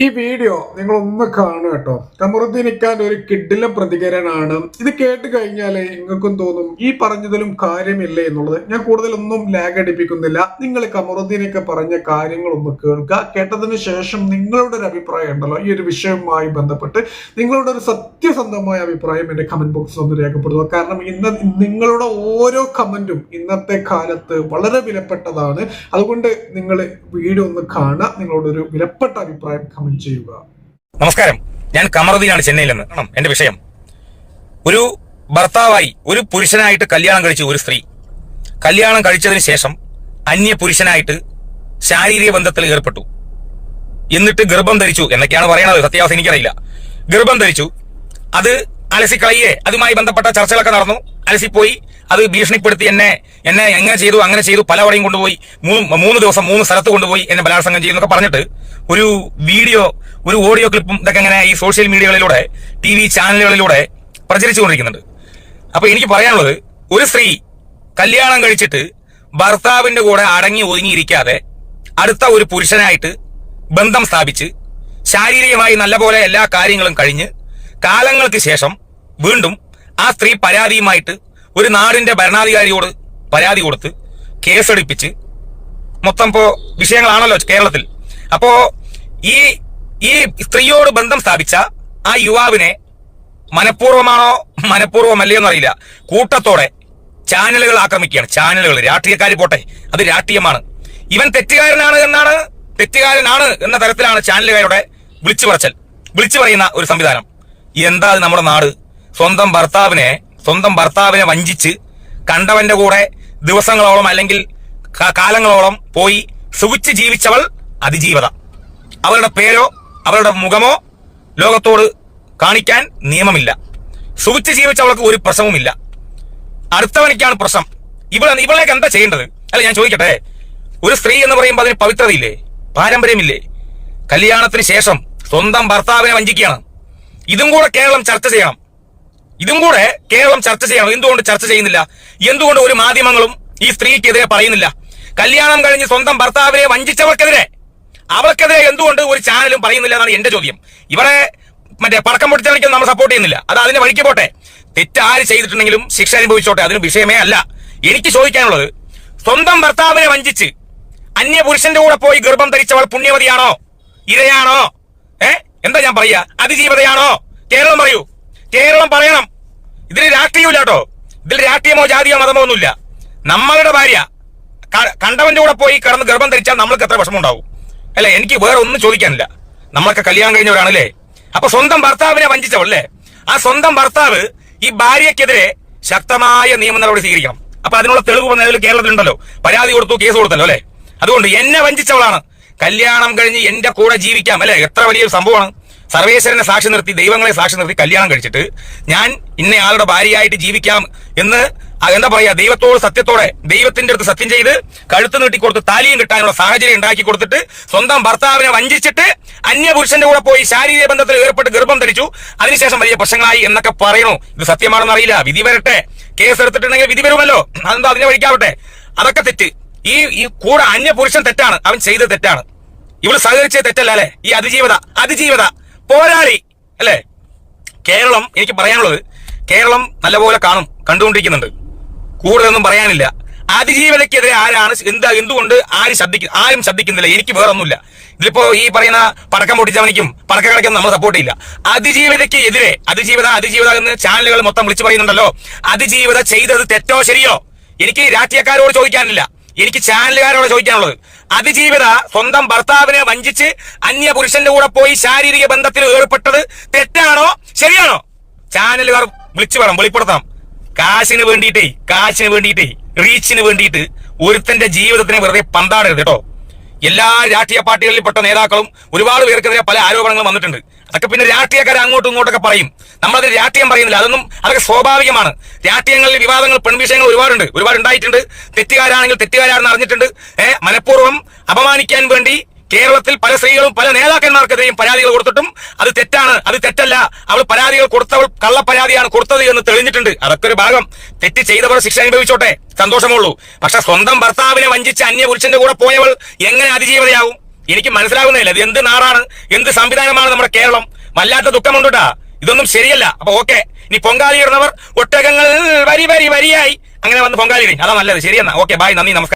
ഈ വീഡിയോ നിങ്ങൾ ഒന്ന് കാണുക കേട്ടോ. കമറുദ്ദീനിക്കാൻ ഒരു കിഡിലെ പ്രതികരണമാണ് ഇത് കേട്ട് കഴിഞ്ഞാൽ നിങ്ങൾക്കും തോന്നും ഈ പറഞ്ഞതിലും കാര്യമില്ല എന്നുള്ളത്. ഞാൻ കൂടുതലൊന്നും ലാഗ് അടിപ്പിക്കുന്നില്ല. നിങ്ങൾ കമറുദ്ദീനൊക്കെ പറഞ്ഞ കാര്യങ്ങളൊന്ന് കേൾക്കുക. കേട്ടതിന് ശേഷം നിങ്ങളുടെ ഒരു അഭിപ്രായം ഉണ്ടല്ലോ. ഈ ഒരു വിഷയവുമായി ബന്ധപ്പെട്ട് നിങ്ങളുടെ ഒരു സത്യസന്ധമായ അഭിപ്രായം എന്റെ കമന്റ് ബോക്സിൽ ഒന്ന് രേഖപ്പെടുത്തുക. കാരണം ഇന്ന് നിങ്ങളുടെ ഓരോ കമന്റും ഇന്നത്തെ കാലത്ത് വളരെ വിലപ്പെട്ടതാണ്. അതുകൊണ്ട് നിങ്ങൾ വീഡിയോ ഒന്ന് കാണുക. നിങ്ങളുടെ ഒരു വിലപ്പെട്ട അഭിപ്രായം കമന്റ് ചെയ്യുക. നമസ്കാരം. ഞാൻ കമറുദ്ദീനാണ് ചെന്നൈയിൽ നിന്ന് എന്റെ വിഷയം. ഒരു ഭർത്താവായി ഒരു പുരുഷനായിട്ട് കല്യാണം കഴിച്ച ഒരു സ്ത്രീ. കല്യാണം കഴിച്ചതിന് ശേഷം അന്യ പുരുഷനായിട്ട് ശാരീരിക ബന്ധത്തിൽ ഏർപ്പെട്ടു. എന്നിട്ട് ഗർഭം ധരിച്ചു എന്നൊക്കെയാണ് പറയണത്. സത്യാവസ്ഥ എനിക്കറിയില്ല. ഗർഭം ധരിച്ചു. അത് അലസിക്കളയെ അതുമായി ബന്ധപ്പെട്ട ചർച്ചകളൊക്കെ നടന്നു. അലസിപ്പോയി. അത് ഭീഷണിപ്പെടുത്തി എന്നെ എന്നെ എങ്ങനെ ചെയ്തു അങ്ങനെ ചെയ്തു പലവടെയും കൊണ്ടുപോയി മൂന്ന് മൂന്ന് ദിവസം മൂന്ന് സ്ഥലത്ത് കൊണ്ടുപോയി എന്നെ ബലാത്സംഗം ചെയ്യുന്നൊക്കെ പറഞ്ഞിട്ട് ഒരു വീഡിയോ ഒരു ഓഡിയോ ക്ലിപ്പും ഇതൊക്കെ ഇങ്ങനെ ഈ സോഷ്യൽ മീഡിയകളിലൂടെ ടി വി ചാനലുകളിലൂടെ പ്രചരിച്ചുകൊണ്ടിരിക്കുന്നുണ്ട്. അപ്പൊ എനിക്ക് പറയാനുള്ളത് ഒരു സ്ത്രീ കല്യാണം കഴിച്ചിട്ട് ഭർത്താവിന്റെ കൂടെ അടങ്ങി ഒതുങ്ങിയിരിക്കാതെ അടുത്ത ഒരു പുരുഷനായിട്ട് ബന്ധം സ്ഥാപിച്ച് ശാരീരികമായി നല്ലപോലെ എല്ലാ കാര്യങ്ങളും കഴിഞ്ഞ് കാലങ്ങൾക്ക് ശേഷം വീണ്ടും ആ സ്ത്രീ പരാതിയുമായിട്ട് ഒരു നാടിന്റെ ഭരണാധികാരിയോട് പരാതി കൊടുത്ത് കേസെടുപ്പിച്ച് മൊത്തം ഇപ്പോ വിഷയങ്ങളാണല്ലോ കേരളത്തിൽ. അപ്പോ ഈ ഈ സ്ത്രീയോട് ബന്ധം സ്ഥാപിച്ച ആ യുവാവിനെ മനഃപൂർവമാണോ മനഃപൂർവമല്ലേ എന്നറിയില്ല. കൂട്ടത്തോടെ ചാനലുകൾ ആക്രമിക്കുകയാണ്. ചാനലുകൾ രാഷ്ട്രീയക്കാർ പോട്ടെ അത് രാഷ്ട്രീയമാണ്. ഇവൻ തെറ്റുകാരനാണ് എന്നാണ് തെറ്റുകാരനാണ് എന്ന തരത്തിലാണ് ചാനലുകാരുടെ വിളിച്ചു പറച്ചൽ വിളിച്ചു പറയുന്ന ഒരു സംവിധാനം. എന്താ നമ്മുടെ നാട്? സ്വന്തം ഭർത്താവിനെ സ്വന്തം ഭർത്താവിനെ വഞ്ചിച്ച് കണ്ടവന്റെ കൂടെ ദിവസങ്ങളോളം അല്ലെങ്കിൽ കാലങ്ങളോളം പോയി സുഖിച്ച് ജീവിച്ചവൾ അതിജീവത. അവരുടെ പേരോ അവരുടെ മുഖമോ ലോകത്തോട് കാണിക്കാൻ നിയമമില്ല. സുഖിച്ച് ജീവിച്ചവൾക്ക് ഒരു പ്രശ്നവുമില്ല. അടുത്തവനിക്കാണ് പ്രശ്നം. ഇവിടെ ഇവളേക്ക് എന്താ ചെയ്യേണ്ടത്? അല്ല ഞാൻ ചോദിക്കട്ടെ. ഒരു സ്ത്രീ എന്ന് പറയുമ്പോൾ അതിന് പവിത്രതയില്ലേ? പാരമ്പര്യമില്ലേ? കല്യാണത്തിന് ശേഷം സ്വന്തം ഭർത്താവിനെ വഞ്ചിക്കുകയാണ്. ഇതും കൂടെ കേരളം ചർച്ച ചെയ്യണം. ഇതും കൂടെ കേരളം ചർച്ച ചെയ്യണം. എന്തുകൊണ്ട് ചർച്ച ചെയ്യുന്നില്ല? എന്തുകൊണ്ട് ഒരു മാധ്യമങ്ങളും ഈ സ്ത്രീക്കെതിരെ പറയുന്നില്ല? കല്യാണം കഴിഞ്ഞ് സ്വന്തം ഭർത്താവിനെ വഞ്ചിച്ചവർക്കെതിരെ. അവർക്കെതിരെ എന്തുകൊണ്ട് ഒരു ചാനലും പറയുന്നില്ല എന്നാണ് എന്റെ ചോദ്യം. ഇവരെ മറ്റേ പടക്കം പൊട്ടിച്ചവർക്ക് നമ്മൾ സപ്പോർട്ട് ചെയ്യുന്നില്ല. അത് അതിനെ വഴിക്ക് പോട്ടെ. തെറ്റ് ആര് ചെയ്തിട്ടുണ്ടെങ്കിലും ശിക്ഷ അനുഭവിച്ചോട്ടെ. അതിന് വിഷയമേ അല്ല. എനിക്ക് ചോദിക്കാനുള്ളത് സ്വന്തം ഭർത്താവിനെ വഞ്ചിച്ച് അന്യ പുരുഷന്റെ കൂടെ പോയി ഗർഭം ധരിച്ചവൾ പുണ്യവതിയാണോ? ഇരയാണോ? ഏ? എന്താ ഞാൻ പറയുക? അതിജീവതയാണോ? കേരളം പറയൂ. കേരളം പറയണം. ഇതിൽ രാഷ്ട്രീയമില്ല കേട്ടോ ഇതിൽ രാഷ്ട്രീയമോ ജാതിയോ മതമോ ഒന്നുമില്ല. നമ്മളുടെ ഭാര്യ കണ്ടവന്റെ കൂടെ പോയി കിടന്ന് ഗർഭം ധരിച്ചാൽ നമ്മൾക്ക് എത്ര വിഷമം ഉണ്ടാവും അല്ലെ? എനിക്ക് വേറെ ഒന്നും ചോദിക്കാനില്ല. നമ്മളൊക്കെ കല്യാണം കഴിഞ്ഞവരാണല്ലേ? അപ്പൊ സ്വന്തം ഭർത്താവിനെ വഞ്ചിച്ചവളല്ലേ ആ സ്വന്തം ഭർത്താവ് ഈ ഭാര്യക്കെതിരെ ശക്തമായ നിയമ നടപടി സ്വീകരിക്കണം. അപ്പൊ അതിനുള്ള തെളിവ് നിലവിൽ കേരളത്തിലുണ്ടല്ലോ. പരാതി കൊടുത്തു കേസ് കൊടുത്തല്ലോ അല്ലെ? അതുകൊണ്ട് എന്നെ വഞ്ചിച്ചവളാണ്. കല്യാണം കഴിഞ്ഞ് എന്റെ കൂടെ ജീവിക്കാം. അല്ലെ? എത്ര വലിയൊരു സംഭവമാണ്. സർവേശ്വരനെ സാക്ഷി നിർത്തി ദൈവങ്ങളെ സാക്ഷി നിർത്തി കല്യാണം കഴിച്ചിട്ട് ഞാൻ ഇന്നയാളുടെ ഭാര്യയായിട്ട് ജീവിക്കാം എന്ന് എന്താ പറയാ ദൈവത്തോട് സത്യത്തോടെ ദൈവത്തിന്റെ അടുത്ത് സത്യം ചെയ്ത് കഴുത്ത് നീട്ടിക്കൊടുത്ത് താലിയും കിട്ടാനുള്ള സാഹചര്യം ഉണ്ടാക്കി കൊടുത്തിട്ട് സ്വന്തം ഭർത്താവിനെ വഞ്ചിച്ചിട്ട് അന്യപുരുഷന്റെ കൂടെ പോയി ശാരീരിക ബന്ധത്തിൽ ഏർപ്പെട്ട് ഗർഭം ധരിച്ചു. അതിനുശേഷം വലിയ പ്രശ്നങ്ങളായി എന്നൊക്കെ പറയണോ ഇത് സത്യമാണെന്ന് അറിയില്ല. വിധി വരട്ടെ. കേസ് എടുത്തിട്ടുണ്ടെങ്കിൽ വിധി വരുമല്ലോ. അതെന്താ അതിനെ വഴിക്കാവട്ടെ? അതൊക്കെ തെറ്റ്. ഈ ഈ കൂടെ അന്യപുരുഷൻ തെറ്റാണ്. അവൻ ചെയ്ത തെറ്റാണ്. ഇവൾ സഹകരിച്ച തെറ്റല്ല അല്ലെ? ഈ അതിജീവത അതിജീവത. പോരാളി അല്ലേ? കേരളം എനിക്ക് പറയാനുള്ളത് കേരളം നല്ലപോലെ കാണും കണ്ടുകൊണ്ടിരിക്കുന്നുണ്ട്. കൂടുതലൊന്നും പറയാനില്ല. അതിജീവനക്കെതിരെ ആരാണ് എന്താ എന്തുകൊണ്ട് ആര് ശ്രദ്ധിക്കും ആരും ശ്രദ്ധിക്കുന്നില്ല. എനിക്ക് വേറൊന്നുമില്ല. ഇതിലിപ്പോ ഈ പറയുന്ന പടക്കം പൊട്ടിച്ചവനിക്കും പടക്കം കളിക്കാൻ നമ്മൾ സപ്പോർട്ട് ചെയ്യില്ല. അതിജീവിതയ്ക്ക് എതിരെ അതിജീവിത അതിജീവിത എന്ന് ചാനലുകൾ മൊത്തം വിളിച്ചു പറയുന്നുണ്ടല്ലോ. അതിജീവിത ചെയ്തത് തെറ്റോ ശരിയോ? എനിക്ക് രാഷ്ട്രീയക്കാരോട് ചോദിക്കാനില്ല. എനിക്ക് ചാനലുകാരോട് ചോദിക്കാനുള്ളത്. അതിജീവിത സ്വന്തം ഭർത്താവിനെ വഞ്ചിച്ച് അന്യ പുരുഷന്റെ കൂടെ പോയി ശാരീരിക ബന്ധത്തിൽ ഏർപ്പെട്ടത് തെറ്റാണോ? ശരിയാണോ? ചാനലുകാർ വിളിച്ചു പറ വെളിപ്പെടുത്താം. കാശിന് വേണ്ടിയിട്ടേ കാശിന് വേണ്ടിയിട്ടേ റീച്ചിന് വേണ്ടിയിട്ട് ഒരുത്തന്റെ ജീവിതത്തിനെ വെറുതെ പന്താടരുത് കേട്ടോ. എല്ലാ രാഷ്ട്രീയ പാർട്ടികളിൽ പെട്ട നേതാക്കളും ഒരുപാട് പേർക്കെതിരെ പല ആരോപണങ്ങളും വന്നിട്ടുണ്ട്. അതൊക്കെ പിന്നെ രാഷ്ട്രീയക്കാരെ അങ്ങോട്ടും ഇങ്ങോട്ടൊക്കെ പറയും. നമ്മളത് രാഷ്ട്രീയം പറയുന്നില്ല. അതൊന്നും അതൊക്കെ സ്വാഭാവികമാണ്. രാഷ്ട്രീയങ്ങളിൽ വിവാദങ്ങൾ പെൺവിഷയങ്ങൾ ഒരുപാടുണ്ട്. ഒരുപാട് ഉണ്ടായിട്ടുണ്ട്. തെറ്റുകാരാണെങ്കിൽ തെറ്റുകാരാണെന്ന് അറിഞ്ഞിട്ടുണ്ട്. ഏഹ് മനഃപൂർവം അപമാനിക്കാൻ വേണ്ടി കേരളത്തിൽ പല സ്ത്രീകളും പല നേതാക്കന്മാർക്കെതിരെയും പരാതികൾ കൊടുത്തിട്ടും അത് തെറ്റാണ്. അത് തെറ്റല്ല. അവൾ പരാതികൾ കൊടുത്തവൾ കള്ള പരാതിയാണ് കൊടുത്തത് എന്ന് തെളിഞ്ഞിട്ടുണ്ട്. അതൊക്കെ ഒരു ഭാഗം. തെറ്റ് ചെയ്തവർ ശിക്ഷ അനുഭവിച്ചോട്ടെ. സന്തോഷമുള്ളൂ പക്ഷെ സ്വന്തം ഭർത്താവിനെ വഞ്ചിച്ച് അന്യ പുരുഷന്റെ കൂടെ പോയവൾ എങ്ങനെ അതിജീവതയാവും എനിക്ക് മനസ്സിലാകുന്നില്ല. ഇത് എന്ത് നാടാണ്? എന്ത് സംവിധാനമാണ് നമ്മുടെ കേരളം? വല്ലാത്ത ദുഃഖമുണ്ടാ ഇതൊന്നും ശരിയല്ല. അപ്പൊ ഓക്കെ. ഇനി പൊങ്കാലി ഇടുന്നവർ ഒട്ടകങ്ങൾ വരി വരി വരിയായി. അങ്ങനെ വന്ന് പൊങ്കാലി അതാ നല്ലത്. ശരിയെന്നാ. ഓക്കെ ബായ് നന്ദി. നമസ്കാരം.